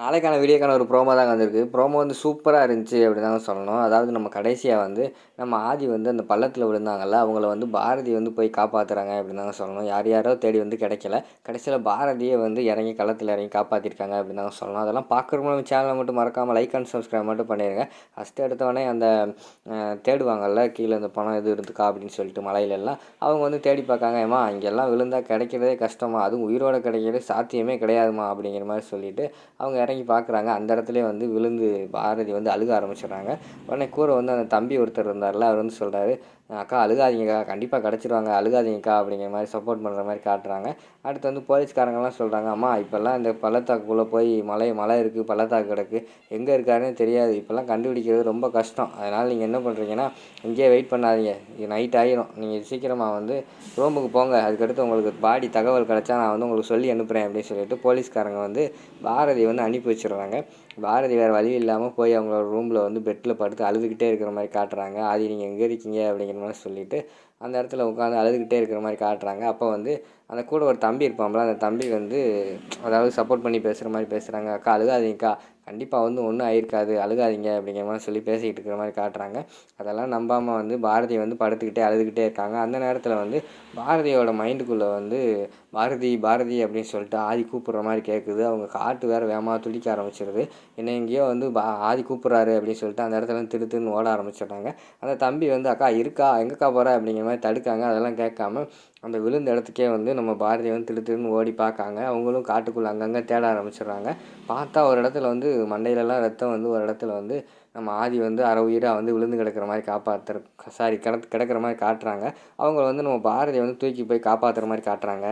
நாளைக்கான வீடியோக்கான ஒரு ப்ரோமோ தான் வந்திருக்கு. ப்ரோமோ வந்து சூப்பராக இருந்துச்சு அப்படி தாங்க சொல்லணும். அதாவது நம்ம கடைசியாக வந்து நம்ம ஆதி வந்து அந்த பள்ளத்தில் விழுந்தாங்கல்ல அவங்கள வந்து பாரதி வந்து போய் காப்பாற்றுறாங்க அப்படின்னு தாங்க சொல்லணும். யார் யாரோ தேடி வந்து கிடைக்கல. கடைசியில் பாரதியை வந்து இறங்கி களத்தில் இறங்கி காப்பாற்றிருக்காங்க அப்படி தாங்க சொல்லணும். அதெல்லாம் பார்க்குறவங்க நம்ம சேனலை மட்டும் மறக்காமல் லைக் அண்ட் சப்ஸ்கிரைப் மட்டும் பண்ணிடுங்க ஃபஸ்ட்டு எடுத்தவொடனே அந்த தேடுவாங்கல்ல கீழே இந்த பணம் எது இருந்துக்கா அப்படின்னு சொல்லிட்டு மலையிலெல்லாம் அவங்க வந்து தேடி பார்க்காங்க. ஏமா இங்கெல்லாம் விழுந்தா கிடைக்கிறதே கஷ்டமா அதுவும் உயிரோட கிடைக்கிறது சாத்தியமே கிடையாதுமா அப்படிங்கிற மாதிரி சொல்லிவிட்டு அவங்க இறங்கி பார்க்குறாங்க. அந்த இடத்துலயே வந்து விழுந்து பாரதி வந்து அழுக ஆரம்பிச்சிடுறாங்க. உடனே கூட வந்து அந்த தம்பி ஒருத்தர் இருந்தார்ல அவர் வந்து சொல்கிறாரு அக்கா அழுகாதீங்கக்கா கண்டிப்பாக கிடச்சிருவாங்க அழுகாதீங்கக்கா அப்படிங்கிற மாதிரி சப்போர்ட் பண்ணுற மாதிரி காட்டுறாங்க. அடுத்து வந்து போலீஸ்காரங்கெல்லாம் சொல்கிறாங்க அம்மா இப்போல்லாம் இந்த பள்ளத்தாக்குள்ளே போய் மலை மலை இருக்குது பள்ளத்தாக்கு கிடக்கு எங்கே இருக்காருன்னு தெரியாது. இப்போல்லாம் கண்டுபிடிக்கிறது ரொம்ப கஷ்டம். அதனால் நீங்கள் என்ன பண்ணுறீங்கன்னா இங்கேயே வெயிட் பண்ணாதீங்க. இது நைட் ஆகிரும் நீங்கள் சீக்கிரமாக வந்து ரூமுக்கு போங்க. அதுக்கடுத்து உங்களுக்கு பாடி தகவல் கிடச்சா நான் வந்து உங்களுக்கு சொல்லி அனுப்புகிறேன் அப்படின்னு சொல்லிட்டு போலீஸ்காரங்க வந்து பாரதி வந்து அனுப்பி வச்சிடுறாங்க. பாரதி வேறு வழி இல்லாமல் போய் அவங்களோட ரூமில் வந்து பெட்டில் படுத்து அழுதுகிட்டே இருக்கிற மாதிரி காட்டுறாங்க. ஆதி நீங்கள் எங்கே இருக்கீங்க? அப்படிங்கிற மாதிரி சொல்லிவிட்டு அந்த இடத்துல உட்காந்து அழுதுகிட்டே இருக்கிற மாதிரி காட்டுறாங்க. அப்போ வந்து அந்த கூட ஒரு தம்பி இருப்பான்ல அந்த தம்பி வந்து அதாவது சப்போர்ட் பண்ணி பேசுகிற மாதிரி பேசுகிறாங்க அக்கா அழுகாதீங்கக்கா. கண்டிப்பாக வந்து ஒன்றும் ஆயிருக்காது. அழுகாதீங்க அப்படிங்கிற மாதிரி சொல்லி பேசிக்கிட்டு இருக்கிற மாதிரி காட்டுறாங்க. அதெல்லாம் நம்பாமல் வந்து பாரதி வந்து படுத்துக்கிட்டே அழுதுகிட்டே இருக்காங்க. அந்த நேரத்தில் வந்து பாரதியோட மைண்டுக்குள்ளே வந்து பாரதி பாரதி அப்படின்னு சொல்லிட்டு ஆதி கூப்பிட்ற மாதிரி கேட்குது அவங்க காட்டு வேறு வேகமாக துடிக்க ஆரம்பிச்சிருது. என்ன எங்கேயோ வந்து பா ஆதி கூப்பிட்றாரு அப்படின்னு சொல்லிட்டு அந்த இடத்துல இருந்து திருன்னு ஓட ஆரம்பிச்சிடுறாங்க. அந்த தம்பி வந்து அக்கா இருக்கா? எங்கக்கா போகிற அப்படிங்கிற மாதிரி தடுக்காங்க அதெல்லாம் கேட்காம அந்த விழுந்த இடத்துக்கே வந்து நம்ம பாரதி வந்து திரு திருன்னு ஓடி பார்க்காங்க. அவங்களும் காட்டுக்குள்ளே அங்கங்கே தேட ஆரம்பிச்சிடுறாங்க. பார்த்தா ஒரு இடத்துல வந்து மண்டையிலலாம் ரத்தம் வந்து ஒரு இடத்துல வந்து நம்ம ஆதி வந்து அரை உயிராக வந்து விழுந்து கிடக்கிற மாதிரி காப்பாற்றுற சாரி கிட கிடக்கிற மாதிரி காட்டுறாங்க. அவங்க வந்து நம்ம பாரதியை வந்து தூக்கி போய் காப்பாற்றுற மாதிரி காட்டுறாங்க.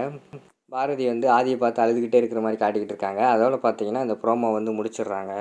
பாரதி வந்து ஆதியை பார்த்து அழுதுகிட்டே இருக்கிற மாதிரி காட்டிக்கிட்டு இருக்காங்க. அதோட பார்த்தீங்கன்னா இந்த ப்ரோமோ வந்து முடிச்சிடுறாங்க.